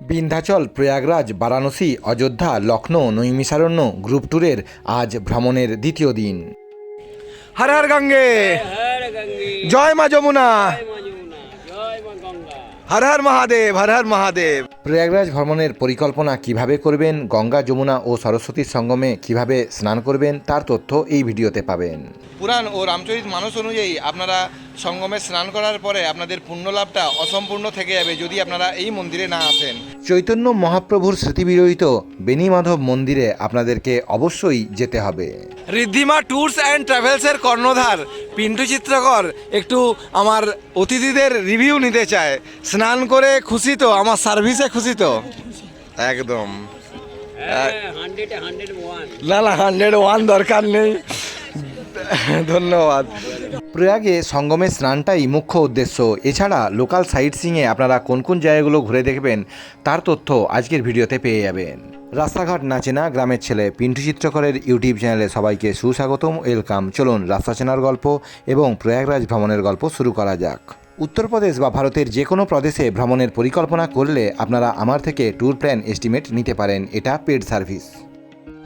Vindhyachal Prayagraj Varanasi Ayodhya Lucknow Naimisharanya group ট্যুরের আজ ভ্রমণের দ্বিতীয় দিন। হর হর গঙ্গে। জয় মা যমুনা। হর হর মহাদেব হর হর মহাদেব। প্রয়াগরাজ ভ্রমণের পরিকল্পনা কীভাবে করবেন গঙ্গা যমুনা ও সরস্বতীর সঙ্গমে কীভাবে স্নান করবেন তার তথ্য এই ভিডিওতে পাবেন। পুরাণ ও রামচরিত মানস অনুযায়ী আপনারা সঙ্গমে স্নান করার পরে আপনাদের পুণ্য লাভটা অসম্পূর্ণ থেকে যাবে যদি আপনারা এই মন্দিরে না আসেন। চৈতন্য মহাপ্রভুর স্মৃতিবিরহিত বেণীমাধব মন্দিরে আপনাদেরকে অবশ্যই যেতে হবে। ঋদ্ধিমা ট্যুরস অ্যান্ড ট্রাভেলসের কর্ণধার পিন্টু চিত্রকর একটু আমার অতিথিদের রিভিউ নিতে চায়। স্নান করে খুশি তো আমার সার্ভিসে খুশি তো। একদম। হ্যাঁ হান্ড্রেড হান্ড্রেড ওয়ান না না হান্ড্রেড ওয়ান দরকার নেই। ধন্যবাদ। প্রয়াগে সঙ্গমে স্নানটাই মুখ্য উদ্দেশ্য। এছাড়া লোকাল সাইট সিংয়ে আপনারা কোন কোন জায়গাগুলো ঘুরে দেখবেন, তার তথ্য আজকের ভিডিওতে পেয়ে যাবেন। রাস্তাঘাট না চেনা গ্রামের ছেলে পিন্টু চিত্রকরের ইউটিউব চ্যানেলে সবাইকে সুস্বাগতম, ওয়েলকাম। চলুন রাস্তা চেনার গল্প এবং প্রয়াগরাজ ভ্রমণের গল্প শুরু করা যাক। উত্তরপ্রদেশ বা ভারতের যে কোনো প্রদেশে ভ্রমণের পরিকল্পনা করলে আপনারা আমার থেকে ট্যুর প্ল্যান এস্টিমেট নিতে পারেন। এটা পেড সার্ভিস।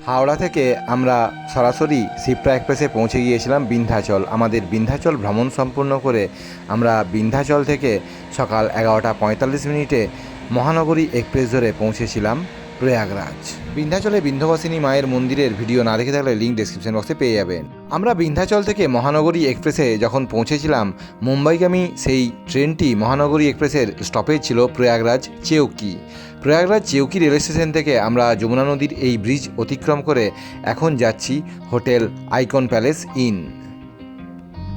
হাওড়া থেকে আমরা সরাসরি শিপ্রা এক্সপ্রেসে পৌঁছে গিয়েছিলাম বিন্ধ্যাচল। আমাদের বিন্ধ্যাচল ভ্রমণ সম্পূর্ণ করে আমরা বিন্ধ্যাচল থেকে সকাল এগারোটা পঁয়তাল্লিশ মিনিটে মহানগরী এক্সপ্রেস ধরে পৌঁছেছিলাম। প্রয়াগরাজ। বিন্ধ্যাচলে বিন্ধ্যবাসিনী মায়ের মন্দিরের ভিডিও না দেখে থাকলে লিঙ্ক ডেসক্রিপশন বক্সে পেয়ে যাবেন। আমরা বিন্ধ্যাচল থেকে মহানগরী এক্সপ্রেসে যখন পৌঁছেছিলাম, মুম্বাইগামী সেই ট্রেনটি মহানগরী এক্সপ্রেসের স্টপেজ ছিল প্রয়াগরাজ চেউকি। প্রয়াগরাজ চেউকি রেল স্টেশন থেকে আমরা যমুনা নদীর এই ব্রিজ অতিক্রম করে এখন যাচ্ছি hotel icon palace inn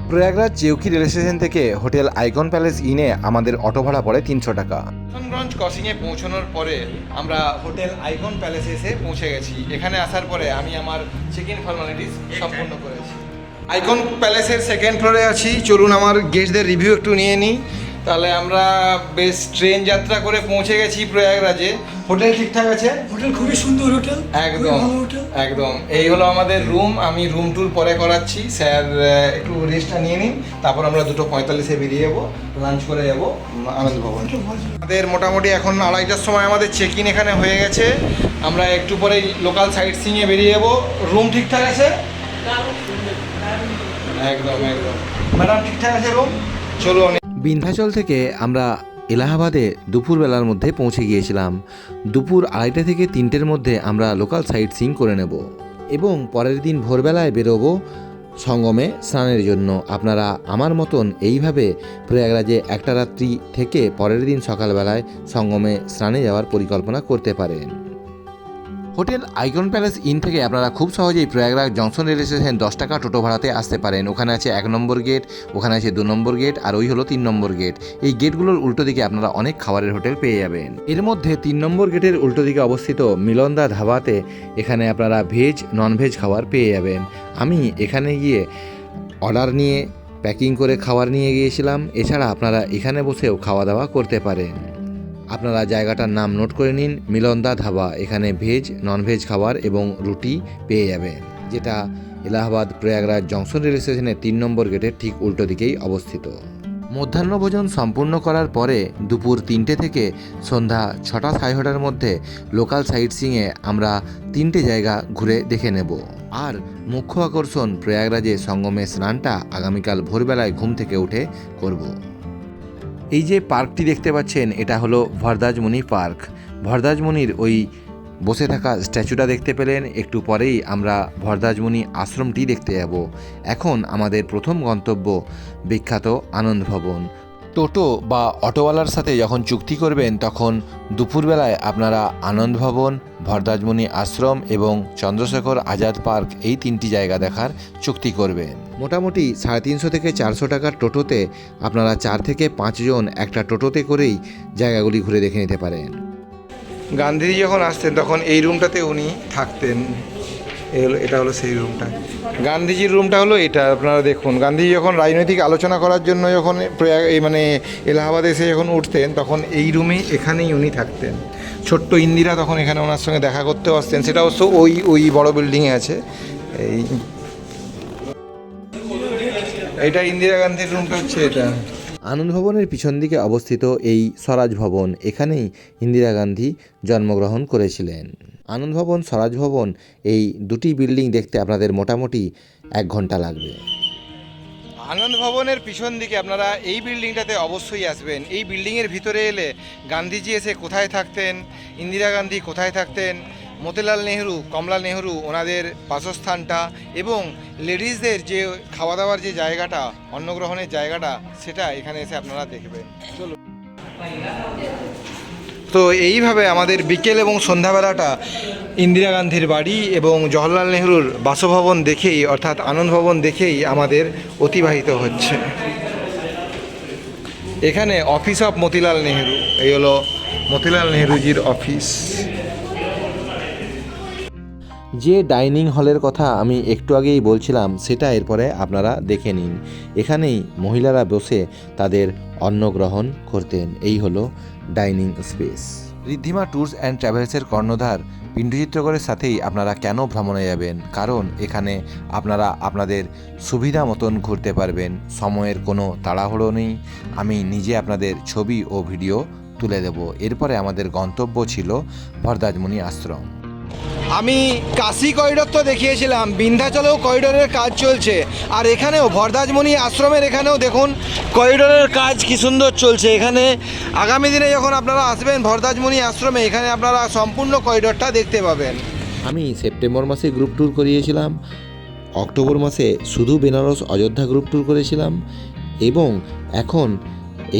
Prayagraj Cheoki rail station থেকে হোটেল আইকন প্যালেস ইনে আমাদের অটো ভাড়া পড়ে তিনশো টাকা। কিশনগঞ্জ ক্রসিংয়ে পৌঁছানোর পরে আমরা হোটেল আইকন প্যালেসে এসে পৌঁছে গেছি। এখানে আসার পরে আমি আমার চেক ইন ফর্মালিটিস সম্পূর্ণ করেছি। আইকন প্যালেসের সেকেন্ড ফ্লোরে আছি। চলুন আমার গেস্টদের রিভিউ একটু নিয়ে নিই। তাহলে আমরা বেশ ট্রেন যাত্রা করে পৌঁছে গেছি প্রয়াগরাজে। হোটেল ঠিকঠাক আছে? হোটেল খুবই সুন্দর হোটেল একদম হোটেল। একদম। এই হলো আমাদের রুম আমি রুম টুর পরে করাচ্ছি। স্যার একটু রেস্টটা নিয়ে নিন তারপর আমরা দুটো পঁয়তাল্লিশে বেরিয়ে যাব লাঞ্চ করে যাব আনন্দ ভবন। আমাদের মোটামুটি এখন আড়াইটার সময় আমাদের চেক ইন এখানে হয়ে গেছে। আমরা একটু পরে লোকাল সাইট সিংয়ে বেরিয়ে যাব। রুম ঠিকঠাক আছে? একদম একদম। ম্যাডাম ঠিকঠাক আছে রুম? চলুন। বিন্ধ্যাচল থেকে আমরা এলাহাবাদে দুপুরবেলার মধ্যে পৌঁছে গিয়েছিলাম। দুপুর আড়াইটা থেকে তিনটের মধ্যে আমরা লোকাল সাইট সিং করে নেব এবং পরের দিন ভোরবেলায় বেরোবো সঙ্গমে স্নানের জন্য। আপনারা আমার মতন এইভাবে প্রয়াগরাজে একটা রাত্রি থেকে পরের দিন সকালবেলায় সঙ্গমে স্নানে যাওয়ার পরিকল্পনা করতে পারেন। হোটেল আইকন প্যালেস ইন থেকে আপনারা খুব সহজেই প্রয়াগরাজ জংশন রেল স্টেশন দশ টাকা টোটো ভাড়াতে আসতে পারেন। ওখানে আছে এক নম্বর গেট, ওখানে আছে দু নম্বর গেট, আর ওই হলো তিন নম্বর গেট। এই গেটগুলোর উল্টো দিকে আপনারা অনেক খাবারের হোটেল পেয়ে যাবেন। এর মধ্যে তিন নম্বর গেটের উল্টো দিকে অবস্থিত মিলনদা ধাবাতে এখানে আপনারা ভেজ নন ভেজ খাবার পেয়ে যাবেন। আমি এখানে গিয়ে অর্ডার নিয়ে, প্যাকিং করে খাবার নিয়ে গিয়েছিলাম। এছাড়া আপনারা এখানে বসেও খাওয়া দাওয়া করতে পারেন। আপনারা জায়গাটার নাম নোট করে নিন, মিলনদা ধাবা। এখানে ভেজ ননভেজ খাবার এবং রুটি পেয়ে যাবেন যেটা এলাহাবাদ প্রয়াগরাজ জংশন রেল স্টেশনের তিন নম্বর গেটের ঠিক উল্টো দিকেই অবস্থিত। মধ্যাহ্নভোজন সম্পূর্ণ করার পরে দুপুর তিনটে থেকে সন্ধ্যা ছটা সাড়ে ছটার মধ্যে লোকাল সাইট সিংয়ে আমরা তিনটে জায়গা ঘুরে দেখে নেব। আর মুখ্য আকর্ষণ প্রয়াগরাজে সঙ্গমে স্নানটা আগামীকাল ভোরবেলায় ঘুম থেকে উঠে করব। এই যে পার্কটি দেখতে পাচ্ছেন, এটা হলো ভরদাজমণি পার্ক। ভরদাজমণির ওই বসে থাকা স্ট্যাচুটা দেখতে পেলেন, একটু পরেই আমরা ভরদাজমণি আশ্রমটি দেখতে যাব। এখন আমাদের প্রথম গন্তব্য বিখ্যাত আনন্দ ভবন। টোটো বা অটোওয়ালার সাথে যখন চুক্তি করবেন তখন দুপুরবেলায় আপনারা আনন্দ ভবন ভরদাজমণি আশ্রম এবং চন্দ্রশেখর আজাদ পার্ক এই তিনটি জায়গা দেখার চুক্তি করবেন। মোটামুটি সাড়ে তিনশো থেকে চারশো টাকার টোটোতে আপনারা চার থেকে পাঁচজন একটা টোটোতে করেই জায়গাগুলি ঘুরে দেখে নিতে পারেন। গান্ধীজি যখন আসতেন তখন এই রুমটাতে উনি থাকতেন। এই হলো এটা হলো সেই রুমটা গান্ধীজির রুমটা হলো এটা, আপনারা দেখুন। গান্ধীজি যখন রাজনৈতিক আলোচনা করার জন্য যখন প্রয়াগ মানে এলাহাবাদে এসে যখন উঠতেন, তখন এই রুমেই এখানেই উনি থাকতেন। ছোট্ট ইন্দিরা তখন এখানে ওনার সঙ্গে দেখা করতেও আসতেন। সেটা অবশ্য ওই ওই বড় বিল্ডিংয়ে আছে। এই এটা ইন্দিরা গান্ধীর রুমটা হচ্ছে এটা। আনন্দ ভবনের পিছন দিকে অবস্থিত এই স্বরাজ ভবন এখানেই ইন্দিরা গান্ধী জন্মগ্রহণ করেছিলেন। আনন্দ ভবন স্বরাজ ভবন, এই দুটি বিল্ডিং দেখতে আপনাদের মোটামুটি এক ঘণ্টা লাগবে। আনন্দ ভবনের পিছন দিকে আপনারা এই বিল্ডিংটাতে অবশ্যই আসবেন। এই বিল্ডিংয়ের ভিতরে এলে গান্ধীজি এসে কোথায় থাকতেন? ইন্দিরা গান্ধী কোথায় থাকতেন? মতিলাল নেহরু কমলা নেহরু ওনাদের বাসস্থানটা এবং লেডিসদের যে খাওয়া দাওয়ার যে জায়গাটা, অন্নগ্রহণের জায়গাটা, সেটা এখানে এসে আপনারা দেখবেন। চলো তো এইভাবে আমাদের বিকেল এবং সন্ধ্যাবেলাটা ইন্দিরা গান্ধীর বাড়ি এবং জওহরলাল নেহরুর বাসভবন দেখেই, অর্থাৎ আনন্দ ভবন দেখেই আমাদের অতিবাহিত হচ্ছে। এখানে অফিস অফ মতিলাল নেহরু, এই হলো মতিলাল নেহরুজির অফিস যে ডাইনিং হলের কথা আমি একটু আগেই বলছিলাম, সেটা এরপরে আপনারা দেখে নিন। এখানেই মহিলারা বসে তাদের অন্ন গ্রহণ করতেন। এই হলো dining space. Riddhima tours and ট্রাভেলসের কর্ণধার পিণ্ডচিত্রকরের সাথেই আপনারা কেন ভ্রমণে যাবেন? কারণ এখানে আপনারা আপনাদের সুবিধা মতন ঘুরতে পারবেন। সময়ের কোনো তাড়াহুড়ো নেই। আমি নিজে আপনাদের ছবি ও ভিডিও তুলে দেব। এরপরে আমাদের গন্তব্য ছিল ভরদাজমণি আশ্রম। আমি কাশি করিডোর তো দেখিয়েছিলাম, বিন্ধ্যাচলেও করিডোরের কাজ চলছে। আর এখানেও, ভরদাজমণি আশ্রমের এখানেও দেখুন, করিডোরের কাজ কি সুন্দর চলছে। এখানে আগামী দিনে যখন আপনারা আসবেন, ভরদাজমণি আশ্রমে, এখানে আপনারা সম্পূর্ণ করিডোরটা দেখতে পাবেন। আমি সেপ্টেম্বর মাসে গ্রুপ ট্যুর করিয়েছিলাম, অক্টোবর মাসে শুধু বেনারস অযোধ্যা গ্রুপ ট্যুর করেছিলাম, এবং এখন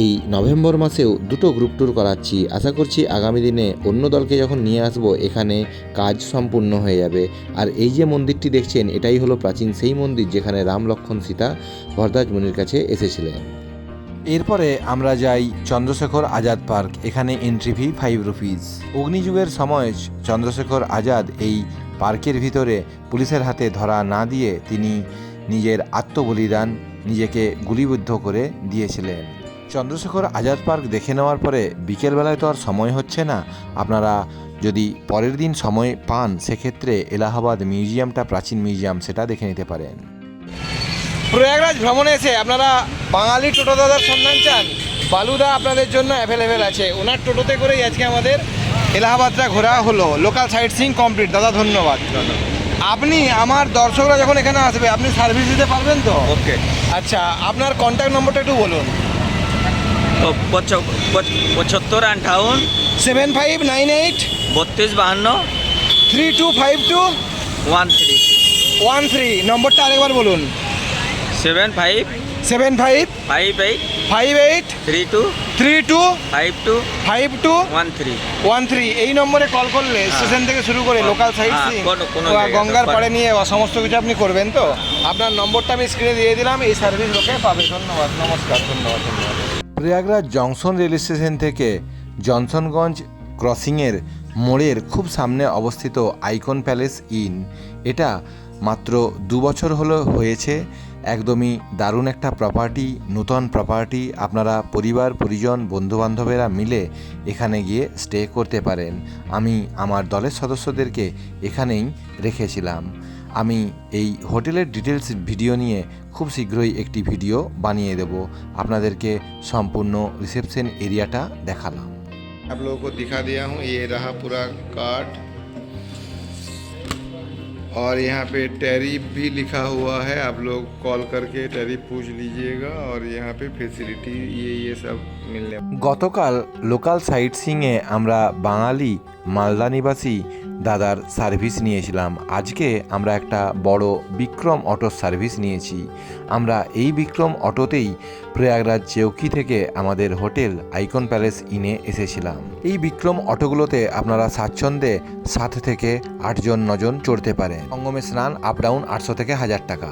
এই নভেম্বর মাসেও দুটো গ্রুপ ট্যুর করাচ্ছি। আশা করছি আগামী দিনে অন্য দলকে যখন নিয়ে আসব, এখানে কাজ সম্পূর্ণ হয়ে যাবে। আর এই যে মন্দিরটি দেখছেন, এটাই হলো প্রাচীন সেই মন্দির যেখানে রাম লক্ষ্মণ সীতা ভরদাজ মুনির কাছে এসেছিলেন। এরপরে আমরা যাই চন্দ্রশেখর আজাদ পার্ক। এখানে এন্ট্রি ফি ফাইভ রুপিস অগ্নিযুগের সময় চন্দ্রশেখর আজাদ এই পার্কের ভিতরে পুলিশের হাতে ধরা না দিয়ে তিনি নিজের আত্মবলিদান নিজেকে গুলিবিদ্ধ করে দিয়েছিলেন। চন্দ্রশেখর আজাদ পার্ক দেখে নেওয়ার পরে বিকেলবেলায় তো আর সময় হচ্ছে না। আপনারা যদি পরের দিন সময় পান সেক্ষেত্রে এলাহাবাদ মিউজিয়ামটা প্রাচীন মিউজিয়াম সেটা দেখে নিতে পারেন। প্রয়াগরাজ ভ্রমণে এসে আপনারা বাঙালি টোটো দাদার সন্ধান চান। বালুদা আপনাদের জন্য অ্যাভেলেবেল আছে। ওনার টোটোতে করেই আজকে আমাদের এলাহাবাদটা ঘোরা হলো। লোকাল সাইট সিং কমপ্লিট দাদা ধন্যবাদ। আপনি আমার দর্শকরা যখন এখানে আসবে আপনি সার্ভিস দিতে পারবেন তো? ওকে আচ্ছা আপনার কন্ট্যাক্ট নম্বরটা একটু বলুন। পঁচাত্তর আঠাউন। সেভেন ফাইভ নাইন এইট বত্রিশ বাহান্ন। Three two five two one three one three নম্বরটা আরেকবার বলুন। Seven five seven five five eight five eight three two three two five two five two one three one three এই নম্বরে call করলে station থেকে শুরু করে লোকাল হ্যাঁ, সিং কোনো- কোনো জায়গায় গঙ্গার পাড়ে নিয়ে সমস্ত কিছু আপনি করবেন তো? আপনার নম্বরটা আমি স্ক্রিনে দিয়ে দিলাম এই সার্ভিস লোকে পাবে। ধন্যবাদ নমস্কার ধন্যবাদ ধন্যবাদ। প্রয়াগরাজ জংশন রেল স্টেশন থেকে জনসনগঞ্জ ক্রসিংয়ের মোড়ের খুব সামনে অবস্থিত আইকন প্যালেস ইন। এটা মাত্র দু বছর হলো হয়েছে, একদমই দারুণ একটা প্রপার্টি নূতন প্রপার্টি আপনারা পরিবার, পরিজন, বন্ধুবান্ধবেরা মিলে এখানে গিয়ে স্টে করতে পারেন। আমি, আমার দলের সদস্যদেরকে এখানেই রেখেছিলাম। আমি এই হোটেলের ডিটেলস ভিডিও নিয়ে খুব শীঘ্রই একটি ভিডিও বানিয়ে দেব আপনাদেরকে সম্পূর্ণ রিসেপশন এরিয়াটা দেখালাম आप लोगों को दिखा दिया हूँ ये रहा पूरा कार्ड और यहाँ पे टैरिफ भी लिखा हुआ है आप लोग कॉल करके टैरिफ पूछ लीजिएगा और यहाँ पे फैसिलिटी ये ये सब मिलने গতকাল লোকাল সাইট সিংয়ে আমরা বাঙালি মালদা নিবাসী দাদার সার্ভিস নিয়েছিলাম। আজকে আমরা একটা বড় বিক্রম অটো সার্ভিস নিয়েছি। আমরা এই বিক্রম অটোতেই প্রয়াগরাজ চেউকি থেকে আমাদের হোটেল আইকন প্যালেস ইনে এসেছিলাম। এই বিক্রম অটোগুলোতে আপনারা স্বাচ্ছন্দ্যে সাত থেকে আটজন নজন চড়তে পারেন। সঙ্গমে স্নান আপ ডাউন আটশো থেকে হাজার টাকা।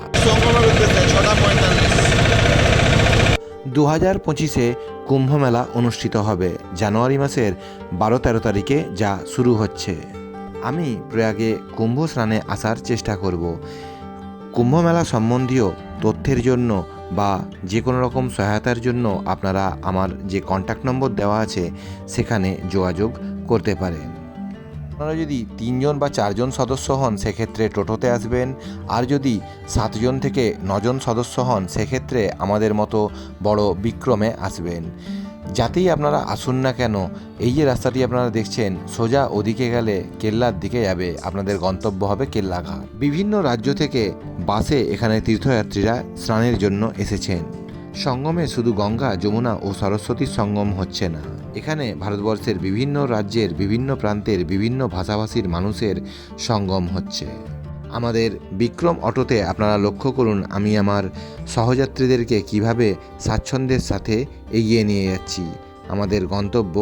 দু হাজার পঁচিশে কুম্ভমেলা অনুষ্ঠিত হবে। জানুয়ারি মাসের বারো তেরো তারিখে যা শুরু হচ্ছে। আমি প্রয়াগে কুম্ভ স্নানে আসার চেষ্টা করব। কুম্ভমেলা সম্বন্ধীয় তথ্যের জন্য বা যে কোনো রকম সহায়তার জন্য আপনারা আমার যে কন্ট্যাক্ট নম্বর দেওয়া আছে, সেখানে যোগাযোগ করতে পারেন। আপনারা যদি তিনজন বা চারজন সদস্য হন, সেক্ষেত্রে টোটোতে আসবেন। আর যদি সাতজন থেকে নজন সদস্য হন, সেক্ষেত্রে আমাদের মতো বড় বিক্রমে আসবেন। যাতেই আপনারা আসুন না কেন, এই যে রাস্তাটি আপনারা দেখছেন, সোজা ওদিকে গেলে কেল্লার দিকে যাবে। আপনাদের গন্তব্য হবে কেল্লাঘাট। বিভিন্ন রাজ্য থেকে বাসে এখানে তীর্থযাত্রীরা স্নানের জন্য এসেছেন। সঙ্গমে শুধু গঙ্গা, যমুনা ও সরস্বতীর সঙ্গম হচ্ছে না। এখানে ভারতবর্ষের বিভিন্ন রাজ্যের বিভিন্ন প্রান্তের বিভিন্ন ভাষাভাষীর মানুষের সঙ্গম হচ্ছে। আমাদের বিক্রম অটোতে আপনারা লক্ষ্য করুন, আমি আমার সহযাত্রীদেরকে কীভাবে স্বাচ্ছন্দ্যের সাথে এগিয়ে নিয়ে যাচ্ছি। আমাদের গন্তব্য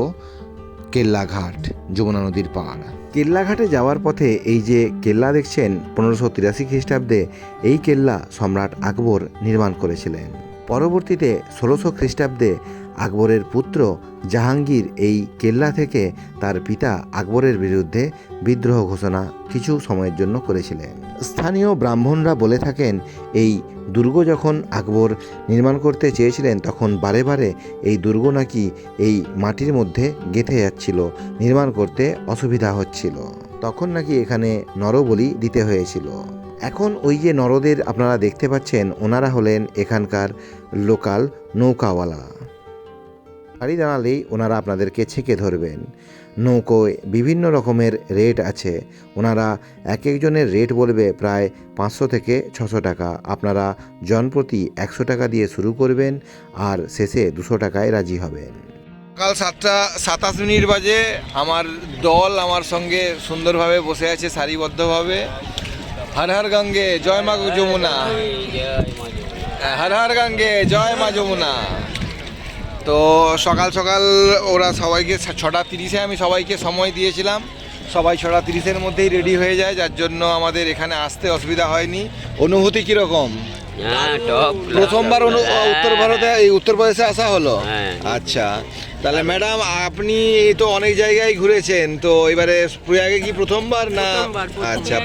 কেল্লাঘাট, যমুনা নদীর পাড়। কেল্লাঘাটে যাওয়ার পথে এই যে কেল্লা দেখছেন, পনেরোশো তিরাশি খ্রিস্টাব্দে এই কেল্লা সম্রাট আকবর নির্মাণ করেছিলেন। পরবর্তীতে ষোলোশো খ্রিস্টাব্দে আকবরের পুত্র জাহাঙ্গীর এই কেল্লা থেকে তার পিতা আকবরের বিরুদ্ধে বিদ্রোহ ঘোষণা কিছু সময়ের জন্য করেছিলেন। স্থানীয় ব্রাহ্মণরা বলে থাকেন, এই দুর্গ যখন আকবর নির্মাণ করতে চেয়েছিলেন, তখন বারে বারে এই দুর্গ নাকি এই মাটির মধ্যে গেঁথে যাচ্ছিল, নির্মাণ করতে অসুবিধা হচ্ছিল। তখন নাকি এখানে নরবলি দিতে হয়েছিল। এখন ওই যে নরদের আপনারা দেখতে পাচ্ছেন, ওনারা হলেন এখানকার লোকাল নৌকাওয়ালা। গাড়ি দাঁড়ালেই ওনারা আপনাদেরকে ছেঁকে ধরবেন। নৌকোয় বিভিন্ন রকমের রেট আছে। ওনারা এক একজনের রেট বলবে প্রায় পাঁচশো থেকে ছশো টাকা। আপনারা জনপ্রতি একশো টাকা দিয়ে শুরু করবেন আর শেষে দুশো টাকায় রাজি হবেন। সকাল সাতটা, সাতাশ মিনিট বাজে। আমার দল আমার সঙ্গে সুন্দরভাবে বসে আছে, সারিবদ্ধভাবে। হর হর গঙ্গে, জয় মা যমুনা। জয় মা যমুনা হর হর গঙ্গে, জয় মা যমুনা। তো সকাল সকাল ওরা সবাইকে ছটা তিরিশে আমি সবাইকে সময় দিয়েছিলাম। সবাই ছটা তিরিশের মধ্যেই রেডি হয়ে যায় যার জন্য আমাদের এখানে আসতে অসুবিধা হয়নি। অনুভূতি কীরকম? হ্যাঁ প্রথমবার উত্তর ভারতে এই উত্তরপ্রদেশে আসা হলো? হ্যাঁ। আচ্ছা। তাহলে ম্যাডাম আপনি তো অনেক জায়গায় ঘুরেছেন তো এবারে প্রয়াগে কি প্রথমবার না? আচ্ছা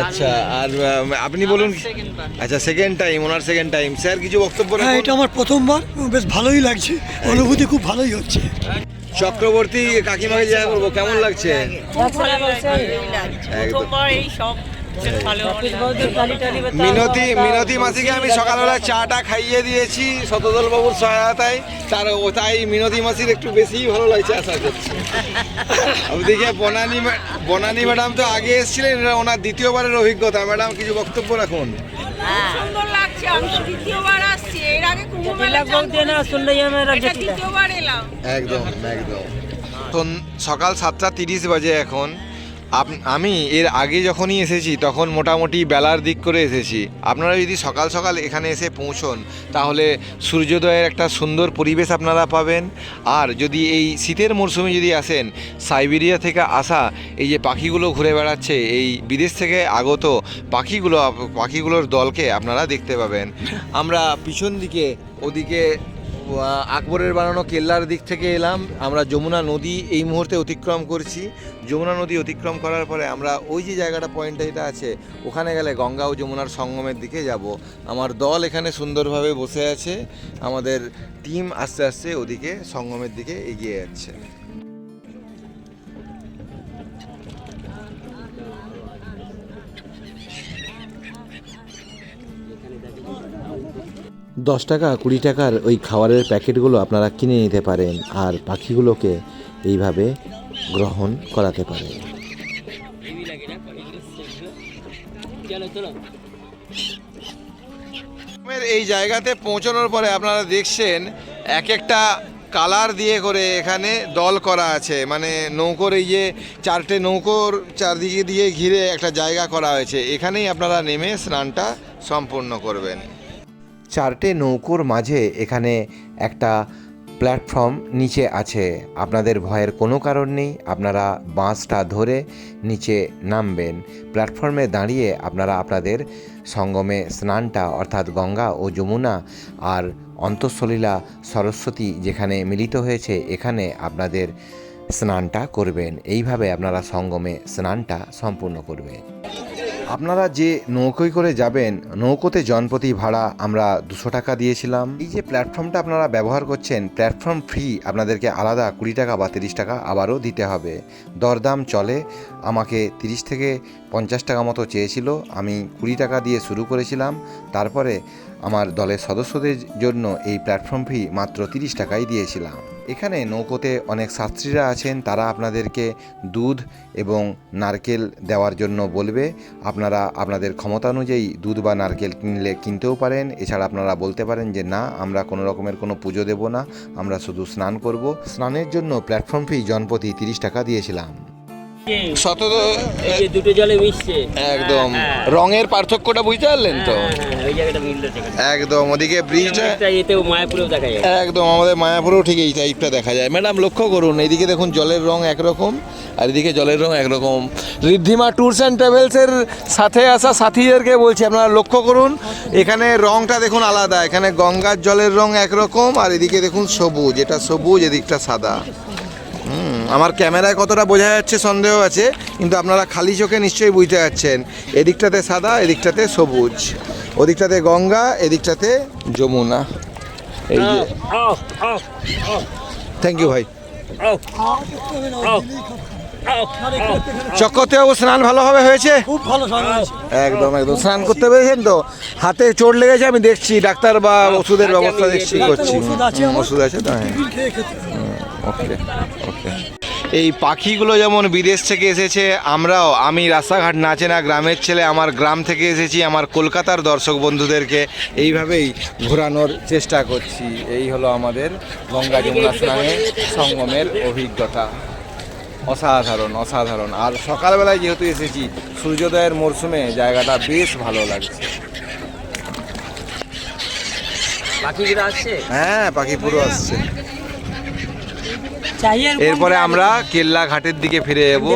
আচ্ছা আর আপনি বলুন আচ্ছা সেকেন্ড টাইম ওনার সেকেন্ড টাইম স্যার কিছু বক্তব্য হ্যাঁ এটা আমার প্রথমবার বেশ ভালোই লাগছে। অনুভূতি খুব ভালোই হচ্ছে। চক্রবর্তী কাকিমাকে জিজ্ঞাসা করব কেমন লাগছে? একদম মিনতি মিনতি মাসিকে আমি সকালবেলা চাটা খাইয়ে দিয়েছি শতদল বাবুর সহায়তায়। তার ও তাই মিনতি মাসির একটু বেশিই ভালো লাগছে আশা করছি। ওদিকে বনানি বনানি ম্যাডাম তো আগে এসেছিলেন এটা ওনার দ্বিতীয়বারের অভিজ্ঞতা। ম্যাডাম কিছু বক্তব্য রাখুন। সুন্দর লাগছে আমি দ্বিতীয়বার আসছি এর আগে কুম্ভ মেলা এটা দ্বিতীয়বার এলাম একদম। একদম সকাল সাতটা তিরিশ বাজে এখন। আমি এর আগে যখনই এসেছি, তখন মোটামুটি বেলার দিক করে এসেছি। আপনারা যদি সকাল সকাল এখানে এসে পৌঁছন, তাহলে সূর্যোদয়ের একটা সুন্দর পরিবেশ আপনারা পাবেন। আর যদি এই শীতের মরশুমে যদি আসেন, সাইবেরিয়া থেকে আসা এই যে পাখিগুলো ঘুরে বেড়াচ্ছে, এই বিদেশ থেকে আগত পাখিগুলো, পাখিগুলোর দলকে আপনারা দেখতে পাবেন। আমরা পিছন দিকে, ওদিকে আকবরের বানানো কেল্লার দিক থেকে এলাম। আমরা যমুনা নদী এই মুহূর্তে অতিক্রম করছি। যমুনা নদী অতিক্রম করার পরে আমরা ওই যে জায়গাটা পয়েন্টটা যেটা আছে, ওখানে গেলে গঙ্গা ও যমুনার সঙ্গমের দিকে যাব। আমার দল এখানে সুন্দরভাবে বসে আছে। আমাদের টিম আস্তে আস্তে ওদিকে সঙ্গমের দিকে এগিয়ে যাচ্ছে। দশ টাকা, কুড়ি টাকার ওই খাবারের প্যাকেটগুলো আপনারা কিনে নিতে পারেন আর পাখিগুলোকে এইভাবে গ্রহণ করাতে পারেন। এই জায়গাতে পৌঁছানোর পরে আপনারা দেখছেন, এক একটা কালার দিয়ে করে এখানে দল করা আছে। মানে নৌকোর এই যে চারটে নৌকোর চারদিকে দিয়ে ঘিরে একটা জায়গা করা হয়েছে। এখানেই আপনারা নেমে স্নানটা সম্পূর্ণ করবেন। চারটে নৌকোর মাঝে এখানে একটা প্ল্যাটফর্ম নিচে আছে। আপনাদের ভয়ের কোনো কারণ নেই, আপনারা বাঁশটা ধরে নিচে নামবেন। প্ল্যাটফর্মে দাঁড়িয়ে আপনারা আপনাদের সঙ্গমে স্নানটা, অর্থাৎ গঙ্গা ও যমুনা আর অন্তঃসলীলা সরস্বতী যেখানে মিলিত হয়েছে, এখানে আপনাদের স্নানটা করবেন। এইভাবে আপনারা সঙ্গমে স্নানটা সম্পূর্ণ করবেন। আপনারা যে নৌকোয় করে যাবেন, নৌকোতে জনপ্রতি ভাড়া আমরা দুশো টাকা দিয়েছিলাম। এই যে প্ল্যাটফর্মটা আপনারা ব্যবহার করছেন, প্ল্যাটফর্ম ফ্রি আপনাদেরকে আলাদা কুড়ি টাকা বা তিরিশ টাকা আবারও দিতে হবে। দরদাম চলে, আমাকে তিরিশ থেকে পঞ্চাশ টাকা মতো চেয়েছিল, আমি কুড়ি টাকা দিয়ে শুরু করেছিলাম। তারপরে আমার দলের সদস্যদের জন্য এই প্ল্যাটফর্ম ফি মাত্র তিরিশ টাকাই দিয়েছিলাম। এখানে নৌকোতে অনেক ছাত্রীরা আছেন, তারা আপনাদেরকে দুধ এবং নারকেল দেওয়ার জন্য বলবে। আপনারা আপনাদের ক্ষমতা অনুযায়ী দুধ বা নারকেল কিনলে কিনতেও পারেন। এছাড়া আপনারা বলতে পারেন যে, না, আমরা কোনো রকমের কোনো পুজো দেব না, আমরা শুধু স্নান করব। স্নানের জন্য প্ল্যাটফর্ম ফি জনপ্রতি তিরিশ টাকা দিয়েছিলাম। শত দুটো জলে মিশছে। একদম। রঙের পার্থক্যটা বুঝতে পারলেন তো? হ্যাঁ, হ্যাঁ, একদম ওদিকে ব্রিজটা এতেও মায়াপুরেও দেখা যায়। একদম আমাদের মায়াপুরেও ঠিক এই টাইপটা দেখা যায়। ম্যাডাম লক্ষ্য করুন এইদিকে দেখুন জলের রং একরকম আর এদিকে জলের রং একরকম। ঋদ্ধিমা ট্যুরস অ্যান্ড ট্রাভেলসের সাথে আসা সাথীদেরকে বলছি আপনারা লক্ষ্য করুন এখানে রংটা দেখুন আলাদা। এখানে গঙ্গার জলের রং একরকম আর এদিকে দেখুন সবুজ এটা সবুজ এদিকটা সাদা। আমার ক্যামেরায় কতটা বোঝা যাচ্ছে সন্দেহ আছে কিন্তু আপনারা খালি চোখে নিশ্চয়ই বুঝতে পারছেন। এদিকটাতে সাদা এদিকটাতে সবুজ। ওদিকটাতে গঙ্গা এদিকটাতে যমুনা। এই যে থ্যাংক ইউ ভাই। চক্করতে বাবু স্নান ভালোভাবে হয়েছে? খুব ভালো একদম একদম। স্নান করতে পেরেছেন তো? হাতে চোট লেগেছে আমি দেখছি ডাক্তার বা ওষুধের ব্যবস্থা দেখছি করছি। ওষুধ আছে তো হ্যাঁ। ওকে ওকে। এই পাখিগুলো যেমন বিদেশ থেকে এসেছে আমরাও আমি রাস্তাঘাট নাচে না গ্রামের ছেলে আমার গ্রাম থেকে এসেছি আমার কলকাতার দর্শক বন্ধুদেরকে এইভাবেই ঘোরানোর চেষ্টা করছি। এই হলো আমাদের গঙ্গা যমুনা স্নানে সঙ্গমের অভিজ্ঞতা। অসাধারণ অসাধারণ। আর সকালবেলায় যেহেতু এসেছি সূর্যোদয়ের মরশুমে জায়গাটা বেশ ভালো লাগছে। পাখিগুলো আসছে? হ্যাঁ পাখি পুরো আসছে। এরপরে আমরা কেল্লা ঘাটের দিকে ফিরে যাব।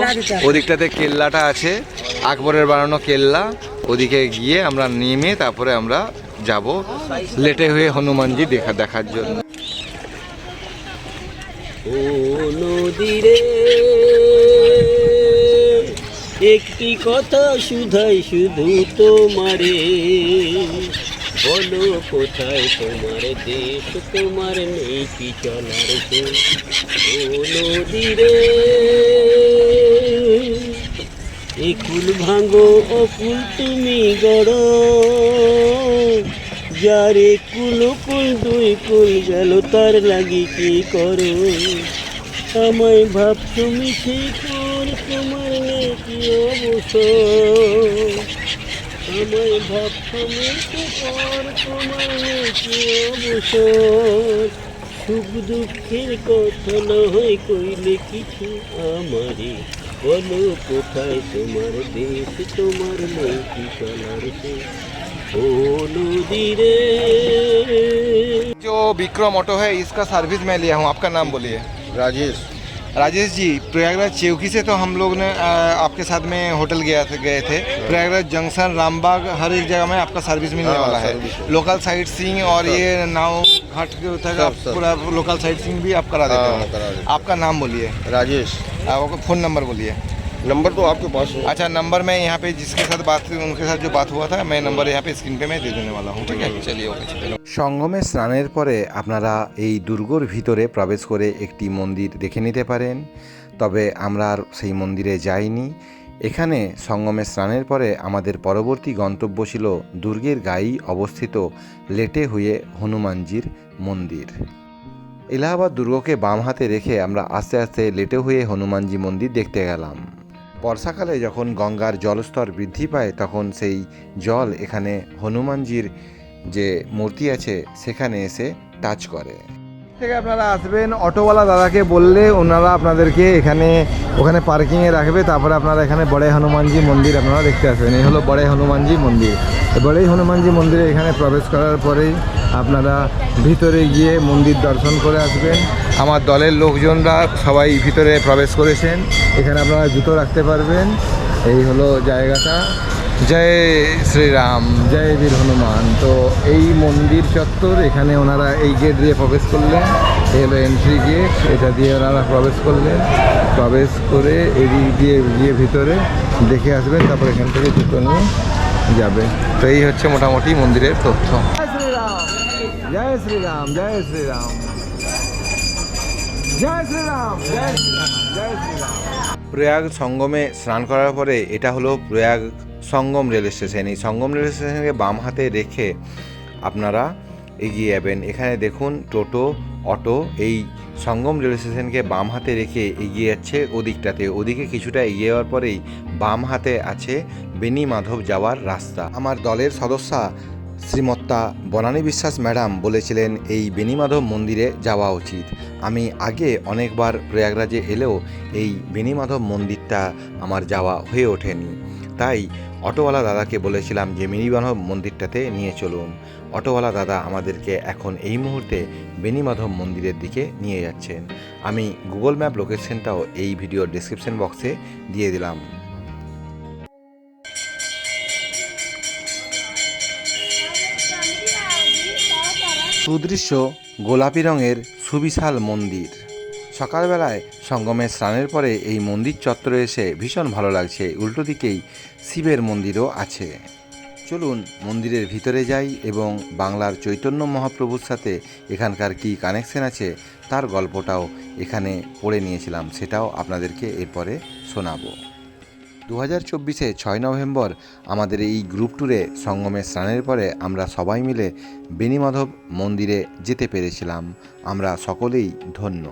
ওদিকটাতে কেল্লাটা আছে। আকবরের বানানো কেল্লা। ওদিকে গিয়ে আমরা নেমে তারপরে আমরা যাব। লেটে হয়ে হনুমানজি দেখা দেখার জন্য। ও নদীরে একটি কথা শুধাই শুধু তোমারে। বলো কোথায় তোমার দেশ? তোমার নেই কি চলার দেশ? ও নদীরে একুল ভাঙো অকুল তুমি গড়। যারে কুল কুল দুই কুল গেল, তার লাগি কি করো? আমায় ভাব তুমি ঠিক তোমার নেই কি অবসর। আমায় ভাব তুমি ঠিক কর তোমার নেই কি অবসর সুখ দুঃখের কথা না হয় কইলে কিছু আমারে বলো কোথায় তোমার দেশ তোমার নেই কি চলার দেশ ও নদীরে जो विक्रम ऑटो है इसका सर्विस मैं लिया हूँ आपका नाम बोलिए राजेश राजेश जी प्रयागराज चौकी से तो हम लोग ने आपके साथ में होटल गया थे गए थे। प्रयागराज जंक्शन रामबाग हर एक जगह में आपका सर्विस मिलने वाला है। लोकल साइट सीइंग और ये नाव घाट के तक आप पूरा लोकल साइट सीइंग भी आप करा देते हैं आपका नाम बोलिए। राजेश। आपका फ़ोन नंबर बोलिए। नंबर तो आपके पास है अच्छा नंबर मैं यहाँ पे जिसके साथ बात उनके साथ जो बात हुआ था मैं नंबर यहाँ पे स्क्रीन पे मैं दे देने वाला हूँ ठीक है चलिए ओके সঙ্গমে স্নানের পরে আপনারা এই দুর্গর ভিতরে প্রবেশ করে একটি মন্দির দেখে নিতে পারেন তবে আমরা আর সেই মন্দিরে যাইনি এখানে সঙ্গমে স্নানের পরে আমাদের পরবর্তী গন্তব্য ছিল দুর্গের গায়েই অবস্থিত লেটে হয়ে হনুমানজির মন্দির এলাহাবাদ দুর্গকে বাম হাতে রেখে আমরা আস্তে আস্তে লেটে হয়ে হনুমানজি মন্দির দেখতে গেলাম বর্ষাকালে যখন গঙ্গার জলস্তর বৃদ্ধি পায়, তখন সেই জল এখানে হনুমানজির যে মূর্তি আছে, সেখানে এসে টাচ করে। থেকে আপনারা আসবেন, অটোওয়ালা দাদাকে বললে ওনারা আপনাদেরকে এখানে, ওখানে পার্কিংয়ে রাখবে। তারপরে আপনারা এখানে বড়ে হনুমানজি মন্দির আপনারা দেখতে আসবেন। এই হলো বড়ে হনুমানজি মন্দির। বড়ে হনুমানজি মন্দিরে এখানে প্রবেশ করার পরেই আপনারা ভিতরে গিয়ে মন্দির দর্শন করে আসবেন। আমার দলের লোকজনরা সবাই ভিতরে প্রবেশ করেছেন। এখানে আপনারা জুতো রাখতে পারবেন। এই হলো জায়গাটা। জয় শ্রীরাম জয় বীর হনুমান। তো এই মন্দির চত্বর এখানে ওনারা এই গেট দিয়ে প্রবেশ করলেন। এই হলো এন্ট্রি গেট এটা দিয়ে ওনারা প্রবেশ করলেন। প্রবেশ করে এদিক দিয়ে গিয়ে ভিতরে দেখে আসবেন তারপর এখান থেকে জুতো নিয়ে যাবে তো এই হচ্ছে মোটামুটি মন্দিরের তথ্য। জয় শ্রীরাম। জয় শ্রীরাম জয় শ্রীরাম। জয় শ্রীরাম জয় শ্রীরাম জয় শ্রীরাম। প্রয়াগ সঙ্গমে স্নান করার পরে এটা হলো প্রয়াগ সঙ্গম রেল স্টেশন। এই সঙ্গম রেল স্টেশনকে বাম হাতে রেখে আপনারা এগিয়ে যাবেন। এখানে দেখুন, টোটো, অটো এই সঙ্গম রেল স্টেশনকে বাম হাতে রেখে এগিয়ে যাচ্ছে ওদিকটাতে। ওদিকে কিছুটা এগিয়ে যাওয়ার পরেই বাম হাতে আছে বেনি মাধব যাওয়ার রাস্তা। আমার দলের সদস্যা শ্রীমত্তা বনানী বিশ্বাস ম্যাডাম বলেছিলেন, এই বেনিমাধব মন্দিরে যাওয়া উচিত। আমি আগে অনেকবার প্রয়াগরাজে এলেও এই বেনিমাধব মন্দিরটা আমার যাওয়া হয়ে ওঠেনি। তাই অটোওয়ালা দাদাকে বলেছিলাম যে বেনিমাধব মন্দিরটাতে নিয়ে চলুন। অটোওয়ালা দাদা আমাদেরকে এখন এই মুহূর্তে বেনিমাধব মন্দিরের দিকে নিয়ে যাচ্ছেন। আমি গুগল ম্যাপ লোকেশনটাও এই ভিডিওর ডিসক্রিপশন বক্সে দিয়ে দিলাম। সুদৃশ্য গোলাপি রঙের সুবিশাল মন্দির। সকালবেলায় সঙ্গমে স্নানের পরে এই মন্দির চত্বরে এসে ভীষণ ভালো লাগছে। উল্টো দিকেই শিবের মন্দিরও আছে। চলুন মন্দিরের ভিতরে যাই এবং বাংলার চৈতন্য মহাপ্রভুর সাথে এখানকার কি কানেকশন আছে তার গল্পটাও এখানে পড়ে নিয়েছিলাম। সেটাও আপনাদেরকে এরপরে শোনাবো। দু হাজার চব্বিশে ছয় নভেম্বর আমাদের এই গ্রুপ ট্যুরে সঙ্গমে স্নানের পরে আমরা সবাই মিলে বেনিমাধব মন্দিরে যেতে পেরেছিলাম। আমরা সকলেই ধন্য।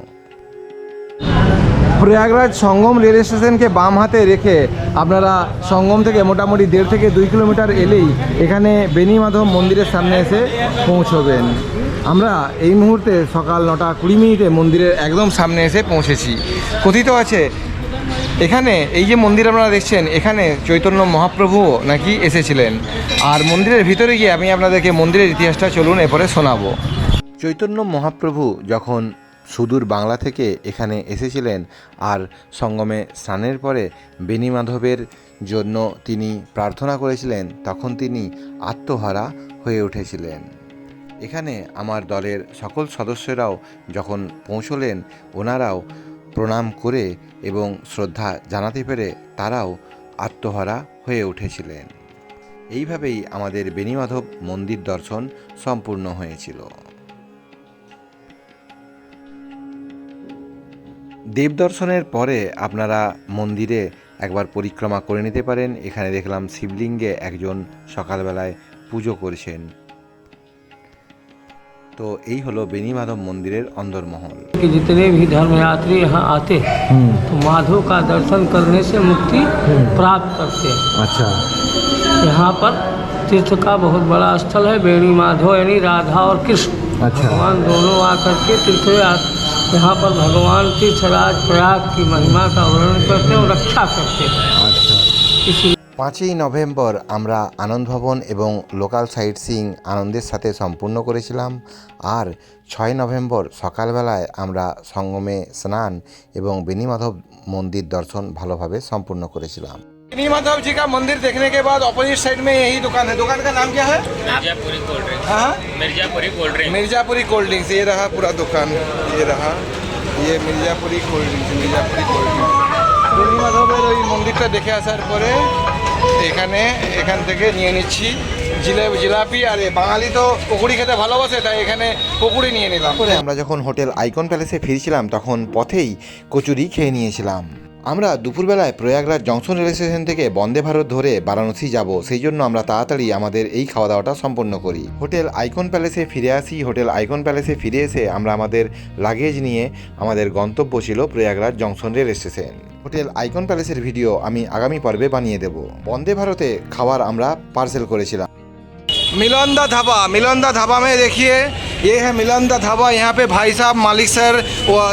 প্রয়াগরাজ সঙ্গম রেল স্টেশনকে বাম হাতে রেখে আপনারা সঙ্গম থেকে মোটামুটি দেড় থেকে দুই কিলোমিটার এলেই এখানে বেনিমাধব মন্দিরের সামনে এসে পৌঁছবেন। আমরা এই মুহূর্তে সকাল নটা কুড়ি মিনিটে মন্দিরের একদম সামনে এসে পৌঁছেছি। কথিত আছে, এখানে এই যে মন্দির আপনারা দেখছেন, এখানে চৈতন্য মহাপ্রভু নাকি এসেছিলেন। আর মন্দিরের ভিতরে গিয়ে আমি আপনাদেরকে মন্দিরের ইতিহাসটা চলুন এরপরে শোনাবো। চৈতন্য মহাপ্রভু যখন সুদূর বাংলা থেকে এখানে এসেছিলেন আর সঙ্গমে স্নানের পরে বেনিমাধবের জন্য তিনি প্রার্থনা করেছিলেন, তখন তিনি আত্মহারা হয়ে উঠেছিলেন। এখানে আমার দলের সকল সদস্যরাও যখন পৌঁছলেন, ওনারাও প্রণাম করে এবং শ্রদ্ধা জানাতে পেরে তারাও আত্মহারা হয়ে উঠেছিলেন। এইভাবেই আমাদের বেনিমাধব মন্দির দর্শন সম্পূর্ণ হয়েছিল। দেব দর্শনের পরে আপনারা মন্দিরে একবার পরিক্রমা করে নিতে পারেন এখানে দেখলাম শিবলিঙ্গে একজন সকালবেলায় পুজো করছেন তো এই হলো বেনিমাধব মন্দিরের অন্দরমহল कि जितने भी धर्मयात्री यहाँ आते हैं तो माधव का दर्शन करने से मुक्ति प्राप्त करते हैं আচ্ছা यहाँ पर तीर्थ का बहुत बड़ा स्थल है बेणी माधव यानी राधा और कृष्ण अच्छा। भगवान दोनों आकर के तीर्थ या- यहाँ पर भगवान तीर्थराज प्रयाग की महिमा का वर्णन करते हैं और रक्षा करते हैं আচ্ছা इसलिए পাঁচই নভেম্বর আমরা আনন্দ ভবন এবং লোকাল সাইট সিইং আনন্দের সাথে সম্পূর্ণ করেছিলাম আর ছয় নভেম্বর সকালবেলায় আমরা সঙ্গমে স্নান এবং বেনিমাধব মন্দির দর্শন ভালোভাবে সম্পূর্ণ করেছিলাম बेनीमाधव जी का मंदिर देखने के बाद अपोजिट साइड में यही दुकान है दुकान का नाम क्या है मिर्जापुरी कोल्ड ड्रिंक हाँ Mirzapuri cold drink Mirzapuri cold drinks ये रहा पूरा दुकान ये रहा ये Mirzapuri cold drinks Mirzapuri cold drinks বেনিমাধবের ওই মন্দিরটা দেখে আসার পরে এখানে এখান থেকে নিয়ে নিচ্ছি জিলেবি জিলাপি আর এ বাঙালি তো পকুড়ি খেতে ভালোবাসে তাই এখানে পকুড়ি নিয়ে নিলাম পরে আমরা যখন হোটেল আইকন প্যালেসে ফিরছিলাম তখন পথেই কচুরি খেয়ে নিয়েছিলাম আমরা দুপুরবেলায় প্রয়াগরাজ জংশন রেল স্টেশন থেকে বন্দে ভারত ধরে বারাণসী যাব, সেই জন্য আমরা তাড়াতাড়ি আমাদের এই খাওয়া দাওয়াটা সম্পন্ন করি। হোটেল আইকন প্যালেসে ফিরে আসি, হোটেল আইকন প্যালেসে ফিরে এসে আমরা আমাদের লাগেজ নিয়ে আমাদের গন্তব্য ছিল Prayagraj junction rail station. Hotel icon প্যালেসের video আমি আগামী পর্বে বানিয়ে দেব। বন্দে ভারতে খাবার আমরা পার্সেল করেছিলাম। मिलंदा ढाबा मिलंदा ढाबा में देखिए, ये है मिलन दा ढाबा यहाँ पे भाई साहब, मालिक सर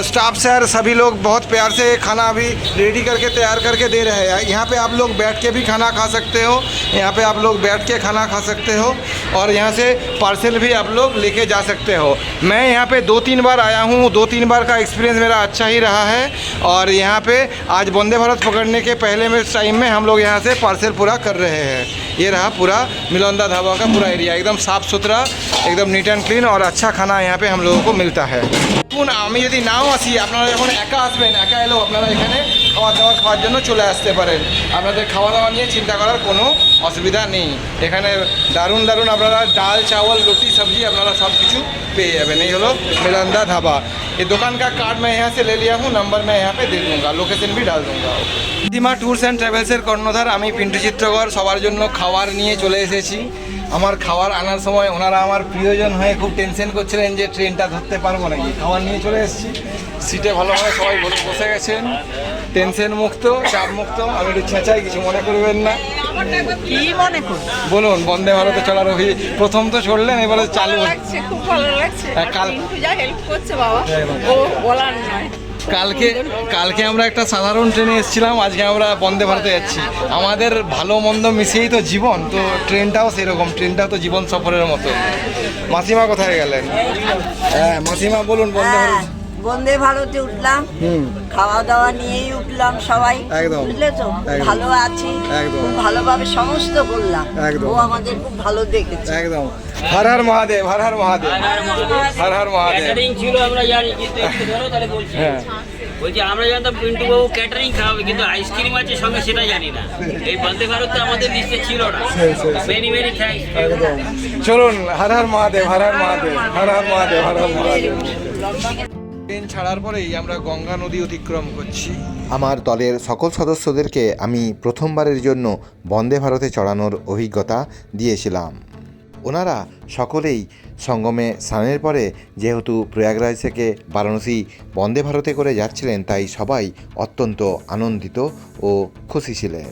स्टाफ सर, सभी लोग बहुत प्यार से खाना अभी रेडी करके, तैयार करके दे रहे हैं। यहाँ पे आप लोग बैठ के भी खाना खा सकते हो। यहाँ पे आप लोग बैठ के खाना खा सकते हो और यहाँ से पार्सल भी आप लोग लेके जा सकते हो। मैं यहाँ पे दो तीन बार आया हूँ। दो तीन बार का एक्सपीरियंस मेरा अच्छा ही रहा है और यहाँ पे आज वंदे भारत पकड़ने के पहले में टाइम में हम लोग यहाँ से पार्सल पूरा कर रहे हैं। ये रहा पूरा मिलंदा ढाबा का पूरा एरिया एकदम साफ़ सुथरा एकदम नीट অ্যান্ড ক্লিন আর আচ্ছা খানা यहाँ पे हम लोगों को मिलता है দেখুন আমি যদি নাও আসি আপনারা যখন একা আসবেন একা এলেও আপনারা এখানে খাওয়া দাওয়া খাওয়ার জন্য চলে আসতে পারেন। আপনাদের খাওয়া দাওয়া নিয়ে চিন্তা করার কোনো অসুবিধা নেই। এখানে দারুণ দারুণ আপনারা ডাল চাওয়াল রুটি, সবজি আপনারা সব কিছু পেয়ে যাবেন। এই হলো मिलंदा ধাবা। এই দোকানকার का कार्ड मैं লে से ले लिया हूँ नंबर मैं यहाँ पे दे दूंगा लोकेशन দিমা ট্যুরস অ্যান্ড ট্রাভেলসের কর্ণধার আমি পিন্টু চিত্রকর। সবার জন্য খাওয়ার নিয়ে চলে এসেছি। আমার খাওয়ার আনার সময় ওনারা আমার প্রিয়জন হয়ে খুব টেনশন করছিলেন যে, ট্রেনটা ধরতে পারব নাকি? খাওয়ার নিয়ে চলে এসেছি। সিটে ভালোভাবে সবাই বসে গেছেন। টেনশন মুক্ত চাপ মুক্ত আমি একটু ছেঁচাই কিছু মনে করবেন না। কি মনে বলুন বন্দে ভারতে চলার অভি প্রথম তো চললেন এবারে চালু লাগছে খুব ভালো লাগছে। হ্যাঁ, কাল- যা হেল্প করছে বাবা ও বলার নয়। কালকে কালকে আমরা একটা সাধারণ ট্রেনে এসেছিলাম আজকে আমরা বন্দে ভারতে যাচ্ছি। আমাদের ভালো মন্দ মিশিয়েই তো জীবন তো ট্রেনটাও সেরকম ট্রেনটাও তো জীবন সফরের মতো। মাসিমা কোথায় গেলেন? হ্যাঁ মাসিমা বলুন বন্দে ভারত বন্দে ভারতে উঠলাম। খাওয়া দাওয়া নিয়েই উঠলাম সবাই। বুঝলে তো ভালো আছি। খুব ভালোভাবে সমস্ত করলাম। ও আমাদের খুব ভালো দেখেছে। একদম। হর হর মহাদেব হর হর মহাদেব। হর হর মহাদেব। ক্যাটারিং ছিল আমরা জানি কিন্তু একটু ধরো তাহলে বলছি। হ্যাঁ। বলছি আমরা জানতাম পিন্টু বাবু ক্যাটারিং খাওয়াবে কিন্তু আইসক্রিম আছে সঙ্গে সেটা জানি না। এই বন্দে ভারত আমাদের লিস্টে ছিল না। ভেরি ভেরি থ্যাংকস চলুন হর হর মহাদেব হর হর মহাদেব হর হর মহাদেব হর হর মহাদেব। ট্রেন ছাড়ার পরেই আমরা গঙ্গা নদী অতিক্রম করছি। আমার দলের সকল সদস্যদেরকে আমি প্রথমবারের জন্য বন্দে ভারতে চড়ানোর অভিজ্ঞতা দিয়েছিলাম। ওনারা সকলেই সঙ্গমে স্নানের পরে যেহেতু প্রয়াগরাজ থেকে বারাণসী বন্দে ভারতে করে যাচ্ছিলেন, তাই সবাই অত্যন্ত আনন্দিত ও খুশি ছিলেন।